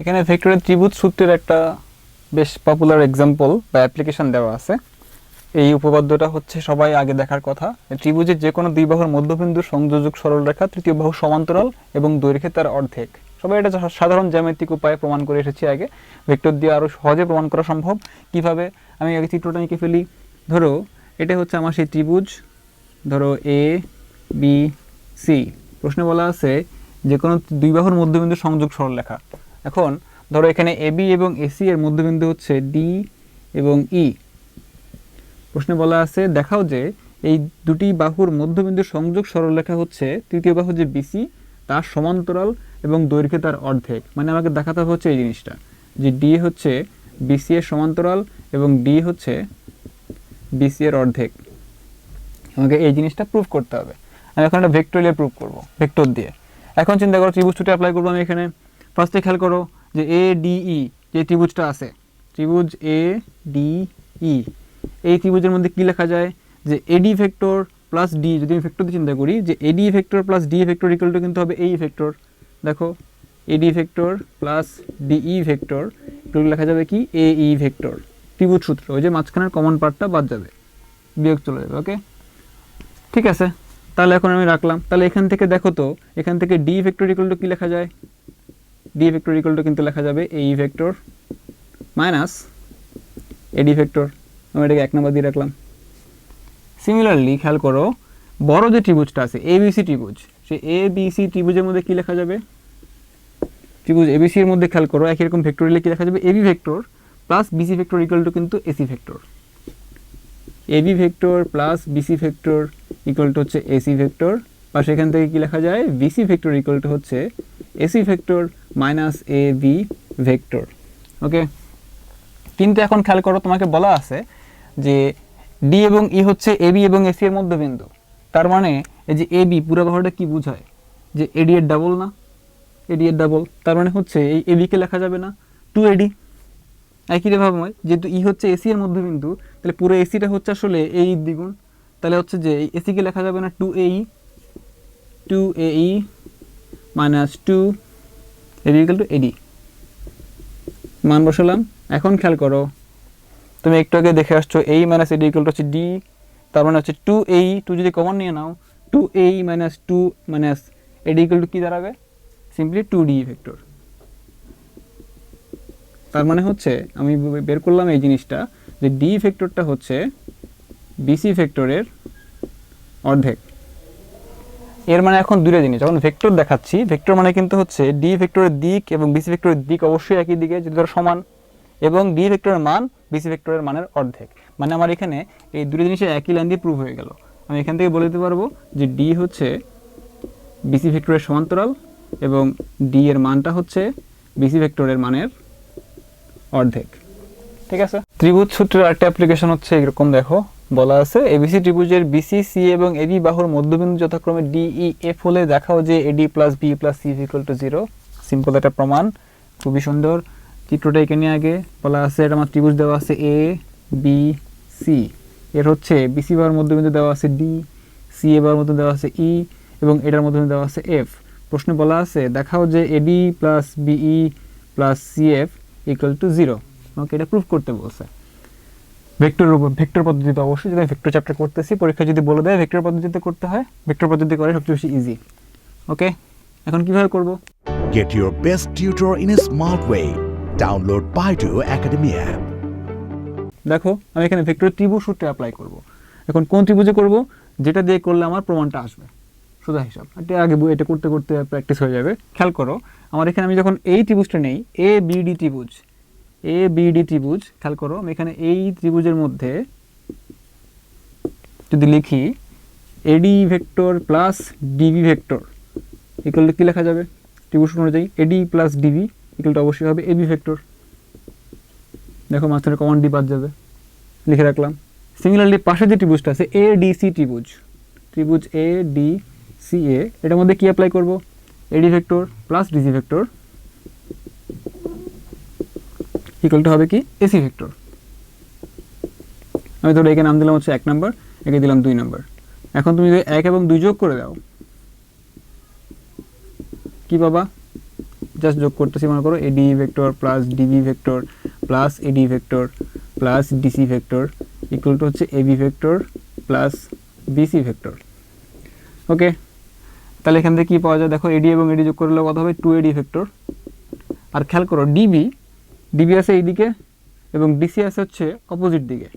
এখানে ভেক্টরের ত্রিভুজ সূত্রের একটা বেশ পপুলার এক্সাম্পল বা অ্যাপ্লিকেশন দেওয়া আছে। এই উপপাদ্যটা হচ্ছে সবাই আগে দেখার কথা। ত্রিভুজের যে কোনো দুই বাহুর মধ্যবিন্দু সংযোজক সরলরেখা তৃতীয় বাহু সমান্তরাল এবং দৈর্ঘ্যে তার অর্ধেক। সবাই এটা সাধারণ জ্যামিতিক উপায়ে প্রমাণ করে এসেছি আগে। ভেক্টর দিয়ে আরও সহজে প্রমাণ করা সম্ভব। কীভাবে? আমি আগে চিত্রটা এঁকে ফেলি। ধরো, এটা হচ্ছে আমার সেই ত্রিভুজ। ধরো এ বি সি প্রশ্নে বলা আছে যে কোনো দুই বাহুর মধ্যবিন্দু সংযোগ সরলরেখা এখন ধরো এখানে এবি এবং এসি এর মধ্যবিন্দু হচ্ছে ডি এবং ই প্রশ্নে বলা আছে, দেখাও যে এই দুটি বাহুর মধ্যবিন্দু সংযোগ সরলরেখা হচ্ছে তৃতীয় বাহু যে বিসি তার সমান্তরাল এবং দৈর্ঘ্যে তার অর্ধেক। মানে আমাকে দেখাতে হচ্ছে এই জিনিসটা, যে ডি হচ্ছে বিসি এর সমান্তরাল এবং ডি হচ্ছে বিসি এর অর্ধেক। আমাকে এই জিনিসটা প্রুফ করতে হবে। আমি এখন একটা ভেক্টর দিয়ে প্রুভ করব ভেক্টর দিয়ে। এখন চিন্তা করো ত্রিভুজটা অ্যাপ্লাই করব আমি এখানে। ফার্স্টে খেয়াল করো যে এ ডিই যে ত্রিভুজটা আছে, ত্রিভুজ এ ডি ই এই ত্রিভুজের মধ্যে কি লেখা যায়? যে এডি ভেক্টর প্লাস ডি যদি আমি ভেক্টর দিয়ে চিন্তা করি, যে AD vector plus D vector equal to কিন্তু হবে এই ভেক্টর দেখো AD vector plus DE vector এগুলো লেখা যাবে কি? এ ই ভেক্টর ত্রিভুজ সূত্র, ওই যে মাঝখানের কমন পার্টটা বাদ যাবে। বিয়োগ চলে যাবে ওকে ঠিক আছে, তাহলে এখন আমি রাখলাম। তাহলে এখান থেকে দেখো তো, এখান থেকে ডি ভেক্টর ইকুয়াল টু কি লেখা যায়? ডি ভেক্টর ইকুয়াল টু কিন্তু লেখা যাবে এই ভেক্টর মাইনাস এডি ভেক্টর আমি এটাকে এক নম্বর দিয়ে রাখলাম। সিমিলারলি খেয়াল করো, বড় যে ত্রিভুজটা আছে এবিসি ত্রিভুজ, সেই বিসি ত্রিভুজের মধ্যে কি লেখা যাবে? ত্রিভুজ এবিসি এর মধ্যে খেয়াল করো, একই রকম ভেক্টর দিলে কি লেখা যাবে? AB vector plus BC vector equal to কিন্তু AC vector AB vector plus BC vector equal to হচ্ছে এসি ভেক্টর বা সেখান থেকে কি লেখা যায়? বিসি ভেক্টর ইকুয়াল টু হচ্ছে AC vector minus A B vector, okay? কিন্তু এখন খেয়াল করো, তোমাকে বলা আছে যে ডি এবং ই হচ্ছে এবি এবং এসি এর মধ্যবিন্দু। তার মানে এই যে এবি পুরো বাহুটা কি বোঝায়? যে এডি এর ডাবল না? এডি এর ডাবল তার মানে হচ্ছে এই এবিকে লেখা যাবে না। টু এডি একই ভাবে হয় যেহেতু ই হচ্ছে এসি এর মধ্যবিন্দু, তাহলে পুরো এসিটা হচ্ছে আসলে এই দ্বিগুণ। তাহলে হচ্ছে যে এই এসিকে লেখা যাবে না টু এই টু এই minus two AD equal to AD মান বসালাম। এখন খেয়াল করো, তুমি একটু আগে দেখে আসছো এই মাইনাস এডি ইকুয়াল টু হচ্ছে ডি তার মানে হচ্ছে টু এই টু যদি কমন নিয়ে নাও টু এই minus two minus AD equal to কী দাঁড়াবে? সিম্পলি টু ডি ভেক্টর তার মানে হচ্ছে, আমি বের করলাম এই জিনিসটা যে ডি ভেক্টরটা হচ্ছে বিসি ভেক্টরের অর্ধেক। এর মানে এখন দুটো জিনিস যখন ভেক্টর দেখাচ্ছি ভেক্টর মানে কিন্তু হচ্ছে ডি ভেক্টরের দিক এবং বিসি ভেক্টরের দিক অবশ্যই একই দিকে, যদি ধরো সমান, এবং ডি ভেক্টরের মান বিসি ভেক্টরের মানের অর্ধেক। মানে আমার এখানে এই দুটো জিনিসের একই লাইন দিয়ে প্রুভ হয়ে গেল। আমি এখান থেকে বলে দিতে পারব যে ডি হচ্ছে বিসি ভেক্টরের সমান্তরাল এবং ডি এর মানটা হচ্ছে বিসি ভেক্টরের মানের অর্ধেক। ঠিক আছে? ত্রিভুজ সূত্রের আরেকটা অ্যাপ্লিকেশন হচ্ছে, এরকম দেখো। বলা আছে এবিসি ত্রিভুজের বিসি সি এবং এবি বাহুর মধ্যবিন্দু যথাক্রমে ডিই এফ হলে দেখাও যে AD plus B plus C equal to zero simple একটা প্রমাণ, খুবই সুন্দর। চিত্রটা এখানে আগে বলা আছে, এটা আমার ত্রিভুজ দেওয়া আছে এ বি সি এর হচ্ছে বিসি বাহুর মধ্যবিন্দু দেওয়া আছে ডি সি এ বাহুর মধ্যে দেওয়া আছে ই এবং এটার মধ্যে দেওয়া আছে এফ প্রশ্নে বলা আছে, দেখাও যে AD plus BE plus C F equal to zero আমাকে এটা প্রুফ করতে বলছে। ভেক্টর ভেক্টর পদ্ধতিতে অবশ্যই যদি ভেক্টর চ্যাপ্টার করতেছি পরীক্ষা যদি বলে দেয় ভেক্টর পদ্ধতিতে করতে হয় ভেক্টর পদ্ধতি করে সবচেয়ে বেশি ইজি ওকে এখন কীভাবে করব? Get your best tutor in a smart way. Download Baidu Academy app. দেখো আমি এখানে ভেক্টর ত্রিভুজ সূত্রে অ্যাপ্লাই করব। এখন কোন ত্রিভুজে করব? যেটা দিয়ে করলে আমার প্রমাণটা আসবে। সোজা হিসাব। এটা আগে বই- এটা করতে করতে প্র্যাকটিস হয়ে যাবে। খেয়াল করো আমার এখানে আমি যখন এই ত্রিভুজটা নেই এ বিডি ত্রিভুজ এ বিডি ত্রিভুজ, খেয়াল করো, আমি এখানে এই ত্রিভুজের মধ্যে যদি লিখি AD vector plus DB vector equal কী লেখা যাবে? ত্রিভুজ অনুযায়ী এডি প্লাস ডিবি ইকুয়াল অবশ্যই হবে এবি ভেক্টর। দেখো, মাঝখানে কমন ডি বাদ যাবে। লিখে রাখলাম। সিমিলারলি পাশে যে ত্রিভুজটা আছে এ ডি সি ত্রিভুজ ত্রিভুজ এ ডি সি এ এটার মধ্যে কি অ্যাপ্লাই করব? AD vector plus DC vector. Equal to হবে কি? AC vector. আমি ধরো একে নাম দিলাম হচ্ছে এক নাম্বার একে দিলাম দুই নাম্বার এখন তুমি যদি এক এবং দুই যোগ করে দাও কি বাবা জাস্ট যোগ করতেছি মনে করো AD vector plus DB vector plus AD vector plus DC vector equal to হচ্ছে AB vector plus BC vector okay তাহলে এখান থেকে কী পাওয়া যায়? দেখো এডি এবং এডি যোগ করলে কত হবে? টু এডি ভেক্টর আর খেয়াল করো ডিবি ডিবি আছে এইদিকে এবং ডিসি আছে হচ্ছে অপোজিট দিকে।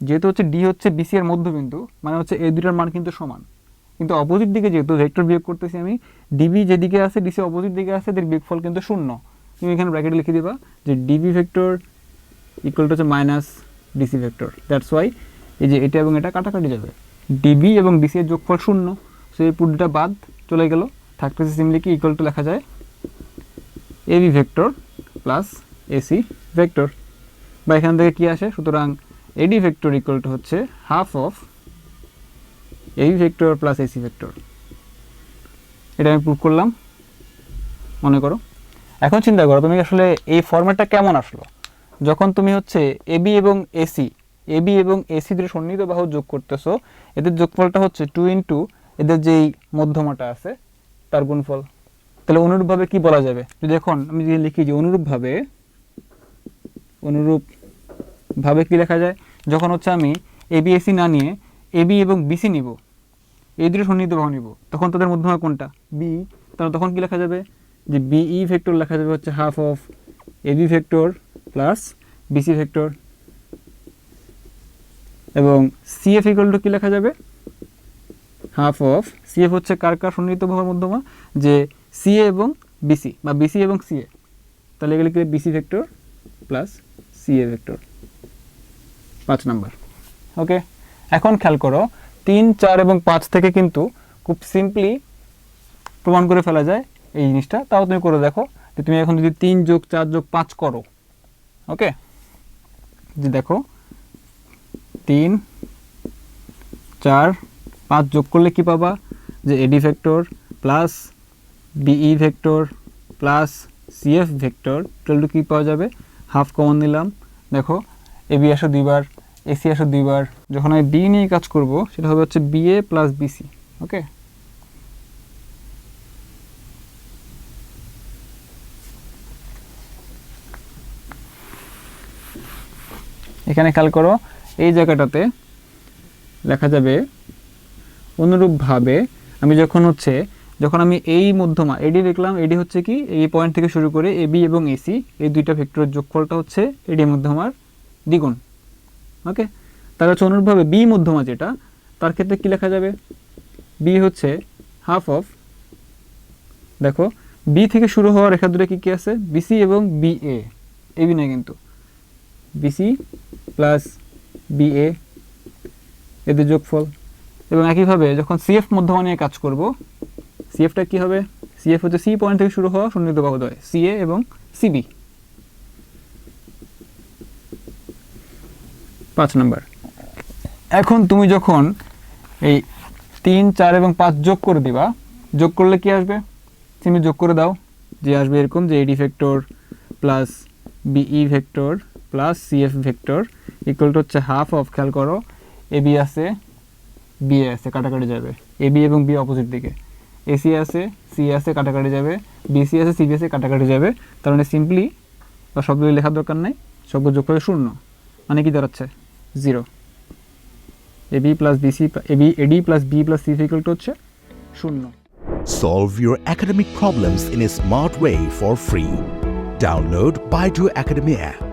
যেহেতু হচ্ছে ডি হচ্ছে বিসি এর মধ্যবিন্দু মানে হচ্ছে এই দুটার মান কিন্তু সমান। কিন্তু অপোজিট দিকে যেহেতু ভেক্টর বিয়োগ করতেছি আমি ডিবি যেদিকে আছে ডিসি অপোজিট দিকে আছে, এদের বিয়োগফল কিন্তু শূন্য। তুমি এখানে ব্র্যাকেটে লিখে দিবা যে ডিবি ভেক্টর ইকুয়াল টু হচ্ছে minus DC vector that's why এই যে এটা এবং এটা কাটাকাটি যাবে। ডিবি এবং ডিসি এর যোগফল শূন্য। সো এই পুরোটা বাদ চলে গেল। থাকতেছে সিমলি কি? ইকুয়াল টু লেখা যায় AB vector plus AC vector বা এখান থেকে কি আসে? সুতরাং এডি ভেক্টর ইকুয়াল টু হচ্ছে half of AB vector plus AC vector এটা আমি প্রুভ করলাম। মনে করো। এখন চিন্তা করো, তুমি আসলে এই ফর্ম্যাটটা কেমন আসলো? যখন তুমি হচ্ছে এবি এবং এসি এবি এবং এসি দুটো সন্নিহিত বাহু যোগ করতেছো, এদের যোগফলটা হচ্ছে টু ইন্টু এদের যেই মধ্যমাটা আছে, তার গুণফল। তাহলে অনুরূপভাবে কি বলা যাবে? যদি এখন আমি যদি লিখি যে অনুরূপভাবে অনুরূপ ভাবে কি লেখা যায়? যখন হচ্ছে আমি এবি এসি না নিয়ে এবি এবং বিসি নিব, এই দুটো সন্নিহিত বাহু নিব, তখন তাদের মধ্যমা কোনটা? বি তাহলে তখন কি লেখা যাবে? যে বিই ভেক্টর লেখা যাবে হচ্ছে half of AB vector plus BC vector এবং সিএফ ইকুয়াল টু কী লেখা যাবে? হাফ অফ সিএফ হচ্ছে কার কার সন্নিহিত বাহুর মধ্যমা? যে সিএ এবং বিসি বা বিসি এবং সিএ তাহলে এগুলো BC vector plus CA vector পাঁচ নাম্বার। ওকে এখন খেয়াল করো, তিন, চার এবং পাঁচ থেকে কিন্তু খুব সিম্পলি প্রমাণ করে ফেলা যায় এই জিনিসটা। তাও তুমি করে দেখো যে তুমি এখন যদি তিন যোগ চার যোগ পাঁচ করো ওকে যে দেখো, তিন, চার, পাঁচ যোগ করলে কি পাবা? যে AD vector plus BE vector plus CF vector total কি পাওয়া যাবে? হাফ কমন নিলাম। দেখো এ বি আসো দুইবার এসি আসো দুইবার। যখন আমি বি নিয়ে কাজ করব, সেটা হবে হচ্ছে বিএ প্লাস বিসি ওকে এখানে খেয়াল করো, এই জায়গাটাতে লেখা যাবে, অনুরূপভাবে আমি যখন হচ্ছে যখন আমি এই মধ্যমা, এডি লিখলাম এডি হচ্ছে কি, এই পয়েন্ট থেকে শুরু করে এবি এবং এসি এই দুইটা ভেক্টরের যোগফলটা হচ্ছে এডি মধ্যমার দ্বিগুণ ওকে তার হচ্ছে অনুরূপভাবে বি মধ্যমা যেটা, তার ক্ষেত্রে কি লেখা যাবে? বি হচ্ছে হাফ অফ দেখো বি থেকে শুরু হওয়া রেখা দূরে কি কি আছে? বিসি এবং বি এ এবি নয় কিন্তু বিসি প্লাস বিএ এদের যোগফল, এবং একইভাবে যখন সিএফ মধ্যমা নিয়ে কাজ করব সিএফটা কি হবে? সিএফ হচ্ছে সি পয়েন্ট থেকে শুরু হওয়া সন্নিহিত বাহুদ্বয় সিএ এবং সিবি পাঁচ নম্বর। এখন তুমি যখন এই তিন, চার এবং পাঁচ যোগ করে দিবা, যোগ করলে কি আসবে? তুমি যোগ করে দাও, যে আসবে এরকম যে AD vector plus BE vector plus CF vector equal to হচ্ছে হাফ অফ খেয়াল করো এবি আছে বি আছে, কাটাকাটি যাবে এবি এবং বি অপোজিট দিকে। এসি আছে সি আছে, কাটাকাটি যাবে। বিসি আছে সিবি আছে, কাটাকাটি যাবে। তার মানে সিম্পলি বা শব্দগুলি লেখার দরকার নাই। সবগুলো যোগ করে শূন্য। মানে কি দাঁড়াচ্ছে? Zero AB plus BC AB AD plus B plus C equal হচ্ছে শূন্য। Solve your academic problems in a smart way for free. Download Baidu Academy app.